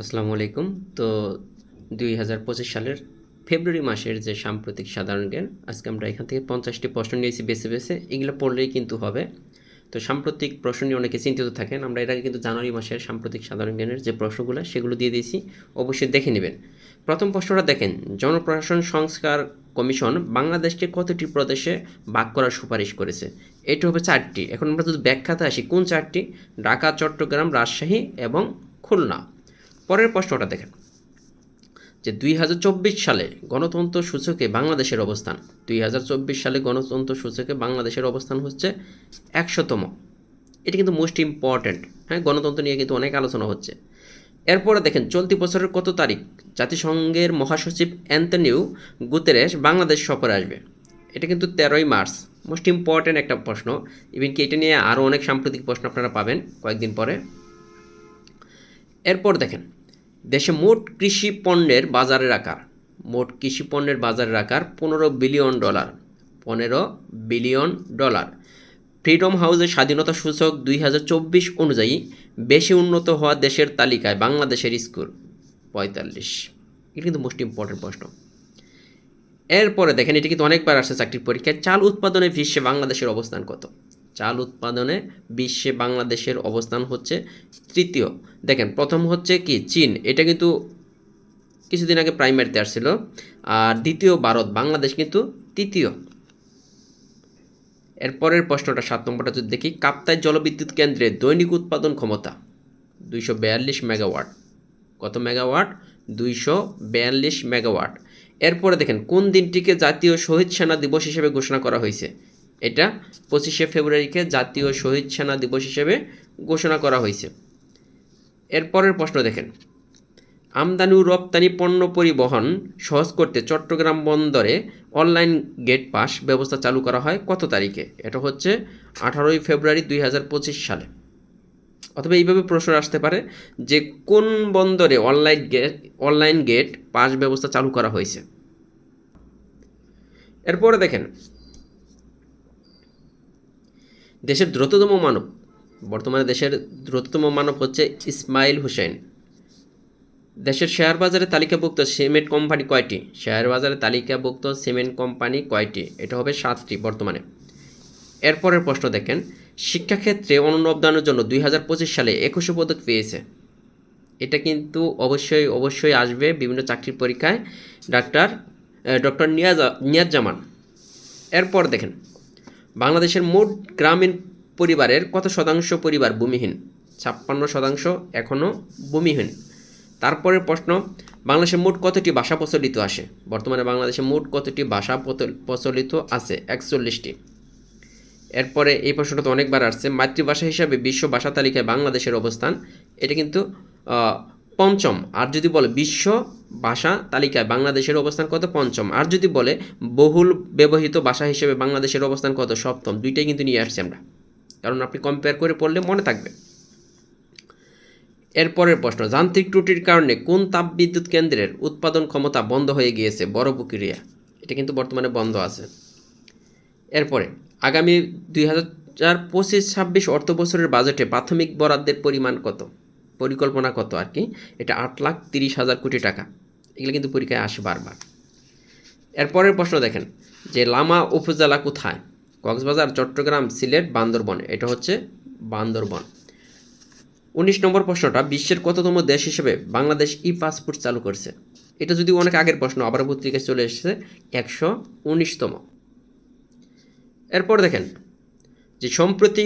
আসসালামু আলাইকুম। তো দুই হাজার পঁচিশ সালের ফেব্রুয়ারি মাসের যে সাম্প্রতিক সাধারণ জ্ঞান, আজকে আমরা এখান থেকে পঞ্চাশটি প্রশ্ন নিয়েছি বেছে বেছে। এগুলো পড়লেই কিন্তু হবে। তো সাম্প্রতিক প্রশ্ন নিয়ে অনেকে চিন্তিত থাকেন। আমরা এর আগে কিন্তু জানুয়ারি মাসের সাম্প্রতিক সাধারণ জ্ঞানের যে প্রশ্নগুলো, সেগুলো দিয়ে দিয়েছি। অবশ্যই দেখে নেবেন। প্রথম প্রশ্নটা দেখেন, জনপ্রশাসন সংস্কার কমিশন বাংলাদেশকে কতটি প্রদেশে ভাগ করার সুপারিশ করেছে? এটি হবে চারটি। এখন আমরা যদি ব্যাখ্যাতে আসি, কোন চারটি? ঢাকা, চট্টগ্রাম, রাজশাহী এবং খুলনা। পরের প্রশ্নটা দেখেন। যে দুই হাজার চব্বিশ সালে গণতন্ত্র সূচকে বাংলাদেশের অবস্থান। দুই হাজার চব্বিশ সালে গণতন্ত্র সূচকে বাংলাদেশের অবস্থান হচ্ছে একশোতম। এটা কিন্তু মোস্ট ইম্পর্ট্যান্ট হ্যাঁ? গণতন্ত্র নিয়ে কিন্তু অনেক আলোচনা হচ্ছে। এরপরে দেখেন, চলতি বছরের কত তারিখ? জাতিসংঘের মহাসচিব অ্যান্টনিউ গুতেরেস বাংলাদেশ সফরে আসবে। এটা কিন্তু তেরোই মার্চ। মোস্ট ইম্পর্ট্যান্ট একটা প্রশ্ন। ইভেন কি এটা নিয়ে আরও অনেক সাম্প্রতিক প্রশ্ন আপনারা পাবেন কয়েকদিন পরে। এরপর দেখেন দেশে মোট কৃষি পণ্যের বাজারের আকার। মোট কৃষি পণ্যের বাজারের আকার পনেরো বিলিয়ন ডলার। পনেরো বিলিয়ন ডলার। ফ্রিডম হাউসের স্বাধীনতা সূচক দুই হাজার চব্বিশ অনুযায়ী বেশি উন্নত হওয়া দেশের তালিকায় বাংলাদেশের স্কোর পঁয়তাল্লিশ। এটা কিন্তু মোস্ট ইম্পর্টেন্ট প্রশ্ন। এরপরে দেখেন, এটি কিন্তু অনেকবার আসছে চাকরির পরীক্ষায়, চাল উৎপাদনে বিশ্বে বাংলাদেশের অবস্থান কত? চাল উৎপাদনে বিশ্বে বাংলাদেশের অবস্থান হচ্ছে তৃতীয়। দেখেন, প্রথম হচ্ছে কি? চীন। এটা কিন্তু কিছুদিন আগে প্রাইমারিতে আসছিল। আর দ্বিতীয় ভারত। বাংলাদেশ কিন্তু তৃতীয়। এরপরের প্রশ্নটা সাত নম্বরটা যদি দেখি, কাপ্তাই জলবিদ্যুৎ কেন্দ্রে দৈনিক উৎপাদন ক্ষমতা দুইশো বিয়াল্লিশ মেগাওয়াট। কত মেগাওয়াট? দুইশো বিয়াল্লিশ মেগাওয়াট। এরপরে দেখেন, কোন দিনটিকে জাতীয় শহীদ সেনা দিবস হিসেবে ঘোষণা করা হয়েছে? এটা পঁচিশে ফেব্রুয়ারিকে জাতীয় শহীদ সেনা দিবস হিসেবে ঘোষণা করা হয়েছে। এরপরের প্রশ্ন দেখেন। আমদানি ও রপ্তানি পণ্য পরিবহন সহজ করতে চট্টগ্রাম বন্দরে অনলাইন গেট পাস ব্যবস্থা চালু করা হয় কত তারিখে? এটা হচ্ছে আঠারোই ফেব্রুয়ারি দুই হাজার পঁচিশ সালে। অথবা এইভাবে প্রশ্ন আসতে পারে যে কোন বন্দরে online gate online gate pass ব্যবস্থা চালু করা হয়েছে? এরপরে দেখেন দেশের দ্রুততম মানব, বর্তমানে দেশের দ্রুততম মানব হচ্ছে ইসমাইল হোসেন দেশের শেয়ার বাজারে তালিকাভুক্ত সিমেন্ট কোম্পানি কয়টি? শেয়ার বাজারে তালিকাভুক্ত সিমেন্ট কোম্পানি কয়টি? এটা হবে সাতটি বর্তমানে। এরপরের প্রশ্ন দেখেন, শিক্ষাক্ষেত্রে অনন্য অবদানের জন্য দুই হাজার পঁচিশ সালে একুশে পদক পেয়েছে। এটা কিন্তু অবশ্যই অবশ্যই আসবে বিভিন্ন চাকরির পরীক্ষায়। Doctor doctor Niaz Niaz Zaman. এরপর দেখেন বাংলাদেশের মোট গ্রামীণ পরিবারের কত শতাংশ পরিবার ভূমিহীন? ছাপ্পান্ন শতাংশ এখনও ভূমিহীন। তারপরের প্রশ্ন বাংলাদেশের মোট কতটি ভাষা প্রচলিত আসে বর্তমানে বাংলাদেশে মোট কতটি ভাষা প্রচলিত আছে? একচল্লিশটি। এরপরে এই প্রশ্নটা তো অনেকবার আসছে। মাতৃভাষা হিসাবে বিশ্ব ভাষা তালিকায় বাংলাদেশের অবস্থান, এটা কিন্তু পঞ্চম। আর যদি বলে বিশ্ব ভাষা তালিকায় বাংলাদেশের অবস্থান কত? পঞ্চম। আর যদি বলে বহুল ব্যবহৃত ভাষা হিসেবে বাংলাদেশের অবস্থান কত? সপ্তম। দুইটাই কিন্তু নিয়ে আসছি আমরা। কারণ আপনি কম্পেয়ার করে পড়লে মনে থাকবে। এরপরের প্রশ্ন, যান্ত্রিক ত্রুটির কারণে কোন তাপবিদ্যুৎ কেন্দ্রের উৎপাদন ক্ষমতা বন্ধ হয়ে গিয়েছে? বড় প্রক্রিয়া। এটা কিন্তু বর্তমানে বন্ধ আছে। এরপরে আগামী দুই হাজার পঁচিশ ছাব্বিশ অর্থ বছরের বাজেটে প্রাথমিক বরাদ্দের পরিমাণ কত? পরিকল্পনা কত আর কি? এটা আট লাখ তিরিশ হাজার কোটি টাকা। এগুলো কিন্তু পরীক্ষায় আসে বারবার। এরপরের প্রশ্ন দেখেন, যে লামা উপজেলা কোথায়? কক্সবাজার, চট্টগ্রাম, সিলেট, বান্দরবন। এটা হচ্ছে বান্দরবন। উনিশ নম্বর প্রশ্নটা, বিশ্বের কততম দেশ হিসেবে বাংলাদেশ ই পাসপোর্ট চালু করছে? এটা যদি অনেক আগের প্রশ্ন আবার পত্রিকায় চলে এসেছে, একশো উনিশতম। এরপর দেখেন, যে সম্প্রতি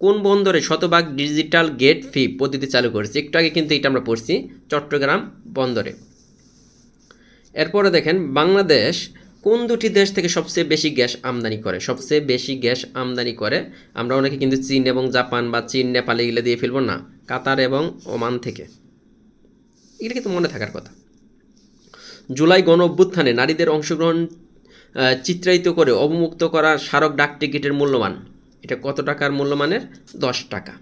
কোন বন্দরে শতভাগ ডিজিটাল গেট ফি পদ্ধতি চালু করেছে? একটু আগে কিন্তু এটা আমরা পড়ছি, চট্টগ্রাম বন্দরে। এরপরে দেখেন, বাংলাদেশ কোন দুটি দেশ থেকে সবচেয়ে বেশি গ্যাস আমদানি করে? সবচেয়ে বেশি গ্যাস আমদানি করে, আমরা অনেকে কিন্তু চীন এবং জাপান বা চীন, নেপালে এগুলো দিয়ে ফেলব না, কাতার এবং ওমান থেকে। এগুলো কিন্তু মনে থাকার কথা। জুলাই গণ অভ্যুত্থানে নারীদের অংশগ্রহণ চিত্রায়িত করে অবমুক্ত করা স্মারক ডাক টিকিটের মূল্যমান এটা কত টাকার মূল্যমানের? দশ টাকা।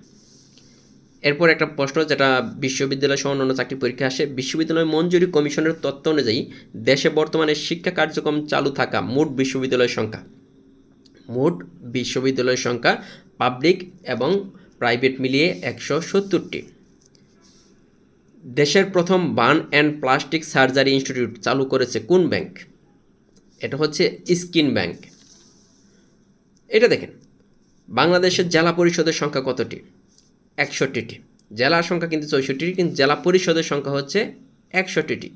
এরপর একটা প্রশ্ন, যেটা বিশ্ববিদ্যালয় সহ অন্যান্য চাকরি পরীক্ষা আসে, বিশ্ববিদ্যালয় মঞ্জুরি কমিশনের তথ্য অনুযায়ী দেশে বর্তমানে শিক্ষা কার্যক্রম চালু থাকা মোট বিশ্ববিদ্যালয়ের সংখ্যা। মোট বিশ্ববিদ্যালয়ের সংখ্যা পাবলিক এবং প্রাইভেট মিলিয়ে একশো সত্তরটি। দেশের প্রথম burn and plastic surgery institute চালু করেছে কোন ব্যাংক? এটা হচ্ছে স্কিন ব্যাংক। এটা দেখেন। বাংলাদেশের জেলা পরিষদের সংখ্যা কতটি? একষট্টিটি। জেলার সংখ্যা কিন্তু চৌষট্টিটি, কিন্তু জেলা পরিষদের সংখ্যা হচ্ছে একষট্টিটি।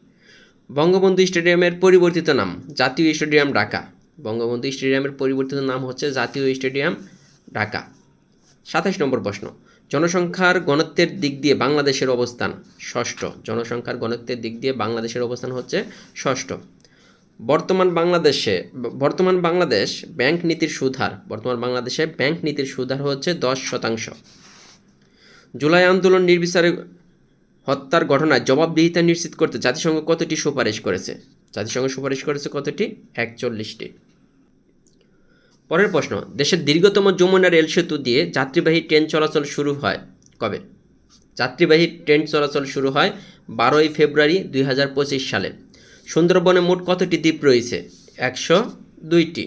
বঙ্গবন্ধু স্টেডিয়ামের পরিবর্তিত নাম জাতীয় স্টেডিয়াম ঢাকা। বঙ্গবন্ধু স্টেডিয়ামের পরিবর্তিত নাম হচ্ছে জাতীয় স্টেডিয়াম ঢাকা। সাতাশ নম্বর প্রশ্ন। জনসংখ্যার গণত্বের দিক দিয়ে বাংলাদেশের অবস্থান ষষ্ঠ। জনসংখ্যার গণত্বের দিক দিয়ে বাংলাদেশের অবস্থান হচ্ছে ষষ্ঠ। বর্তমান বাংলাদেশে, বর্তমান বাংলাদেশ ব্যাংক নীতির সুধার, বর্তমান বাংলাদেশে ব্যাংক নীতির সুধার হচ্ছে দশ শতাংশ। জুলাই আন্দোলন নির্বিচারে হত্যার ঘটনায় জবাবদিহিতা নিশ্চিত করতে জাতিসংঘ কতটি সুপারিশ করেছে? জাতিসংঘ সুপারিশ করেছে কতটি? একচল্লিশটি। পরের প্রশ্ন, দেশের দীর্ঘতম যমুনা রেল সেতু দিয়ে যাত্রীবাহী ট্রেন চলাচল শুরু হয় কবে? যাত্রীবাহী ট্রেন চলাচল শুরু হয় বারোই ফেব্রুয়ারি দুই হাজার পঁচিশ সালে। সুন্দরবনে মোট কতটি দ্বীপ রয়েছে? একশো দুইটি।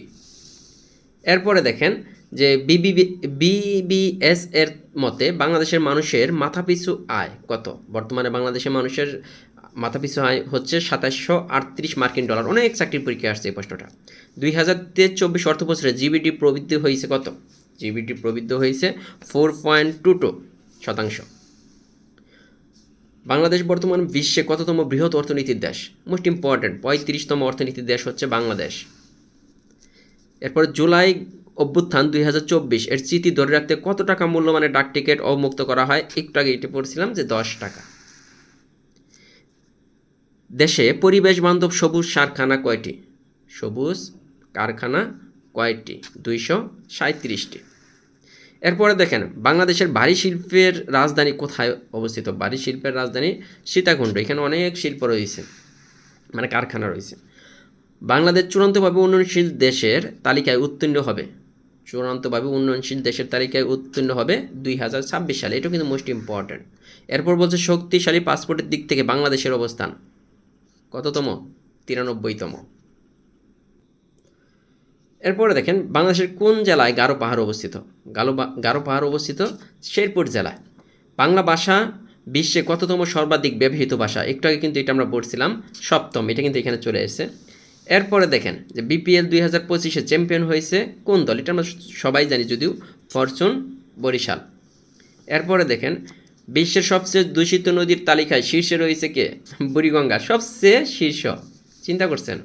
এরপরে দেখেন যে বিবিবি বিবিএস এর মতে বাংলাদেশের মানুষের মাথাপিছু আয় কত? বর্তমানে বাংলাদেশের মানুষের মাথাপিছু আয় হচ্ছে সাতাশশো আটত্রিশ মার্কিন ডলার। অনেক চাকরির পরীক্ষা আসছে এই প্রশ্নটা। দুই হাজার তেইশ চব্বিশ অর্থ বছরে জিবিডি প্রবৃদ্ধি হয়েছে কত? জিবিডি প্রবৃদ্ধি হয়েছে ফোর পয়েন্ট টু টু শতাংশ। বাংলাদেশ বর্তমান বিশ্বে কততম বৃহৎ অর্থনীতির দেশ? মোস্ট ইম্পর্ট্যান্ট পঁয়ত্রিশতম অর্থনীতির দেশ হচ্ছে বাংলাদেশ। এরপর জুলাই অভ্যুত্থান দুই হাজার চব্বিশ, এর স্মৃতি ধরে রাখতে কত টাকা মূল্যমানের ডাক টিকিট অবমুক্ত করা হয়? একটু আগে এটি পড়ছিলাম যে দশ টাকা। দেশে পরিবেশ বান্ধব সবুজ কারখানা কয়টি? সবুজ কারখানা কয়টি? দুইশো সাঁত্রিশটি এরপরে দেখেন, বাংলাদেশের ভারী শিল্পের রাজধানী কোথায় অবস্থিত? ভারী শিল্পের রাজধানী সীতাকুণ্ড। এখানে অনেক শিল্প রয়েছে মানে কারখানা রয়েছে। বাংলাদেশ চূড়ান্তভাবে উন্নয়নশীল দেশের তালিকায় উত্তীর্ণ হবে। চূড়ান্তভাবে উন্নয়নশীল দেশের তালিকায় উত্তীর্ণ হবে দুই হাজার ছাব্বিশ সালে। এটা কিন্তু মোস্ট ইম্পর্ট্যান্ট এরপর বলছে শক্তিশালী পাসপোর্টের দিক থেকে বাংলাদেশের অবস্থান। কততম? তিরানব্বইতম। এরপরে দেখেন, বাংলাদেশের কোন জেলায় গারো পাহাড় অবস্থিত? গালো গারো পাহাড় অবস্থিত শেরপুর জেলায়। বাংলা ভাষা বিশ্বে কততম সর্বাধিক ব্যবহৃত ভাষা? একটু আগে কিন্তু এটা আমরা পড়ছিলাম, সপ্তম, এটা কিন্তু এখানে চলে এসেছে। এরপরে দেখেন, যে বিপিএল দুই হাজার পঁচিশে চ্যাম্পিয়ন হয়েছে কোন দল? এটা আমরা সবাই জানি যদিও, ফরচুন, বরিশাল। এরপরে দেখেন, বিশ্বের সবচেয়ে দূষিত নদীর তালিকায় শীর্ষে রয়েছে কে? বুড়িগঙ্গা, সবচেয়ে শীর্ষ। চিন্তা করছেন?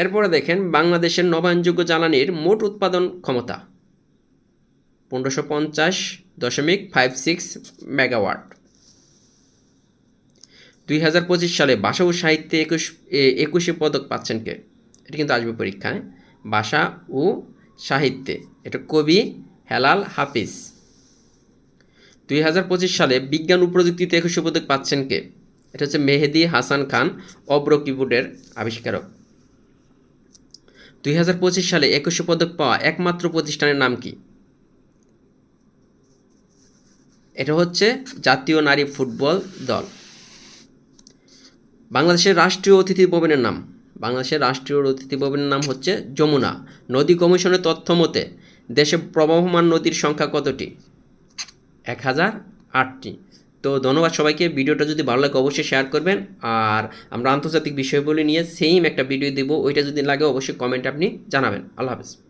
এরপরে দেখেন, বাংলাদেশের নবায়নযোগ্য জ্বালানির মোট উৎপাদন ক্ষমতা, পনেরোশো পঞ্চাশ দশমিক ফাইভ সিক্স মেগাওয়াট দুই হাজার পঁচিশ সালে ভাষা ও সাহিত্যে একুশ একুশে পদক পাচ্ছেন কে? এটা কিন্তু আসবে পরীক্ষায়। ভাষা ও সাহিত্যে। এটা কবি হেলাল হাফিজ। দুই হাজার পঁচিশ সালে বিজ্ঞান ও প্রযুক্তিতে একুশে পদক পাচ্ছেন কে? এটা হচ্ছে মেহেদি হাসান খান, অব্র কিবোর্ডের আবিষ্কারক। দুই হাজার পঁচিশ সালে একুশে পদক পাওয়া একমাত্র প্রতিষ্ঠানের নাম কি? এটা হচ্ছে জাতীয় নারী ফুটবল দল। বাংলাদেশের রাষ্ট্রীয় অতিথি ভবনের নাম। বাংলাদেশের রাষ্ট্রীয় অতিথি ভবনের নাম হচ্ছে যমুনা। নদী কমিশনের তথ্য মতে, দেশে প্রবাহমান নদীর সংখ্যা কতটি? এক হাজার আটটি। তো ধন্যবাদ সবাইকে। ভিডিওটা যদি ভালো লাগে অবশ্যই শেয়ার করবেন। আর আমরা আন্তর্জাতিক বিষয়গুলি নিয়ে সেম একটা ভিডিও দেবো। ওইটা যদি লাগে অবশ্যই কমেন্ট আপনি জানাবেন। আল্লাহ হাফেজ।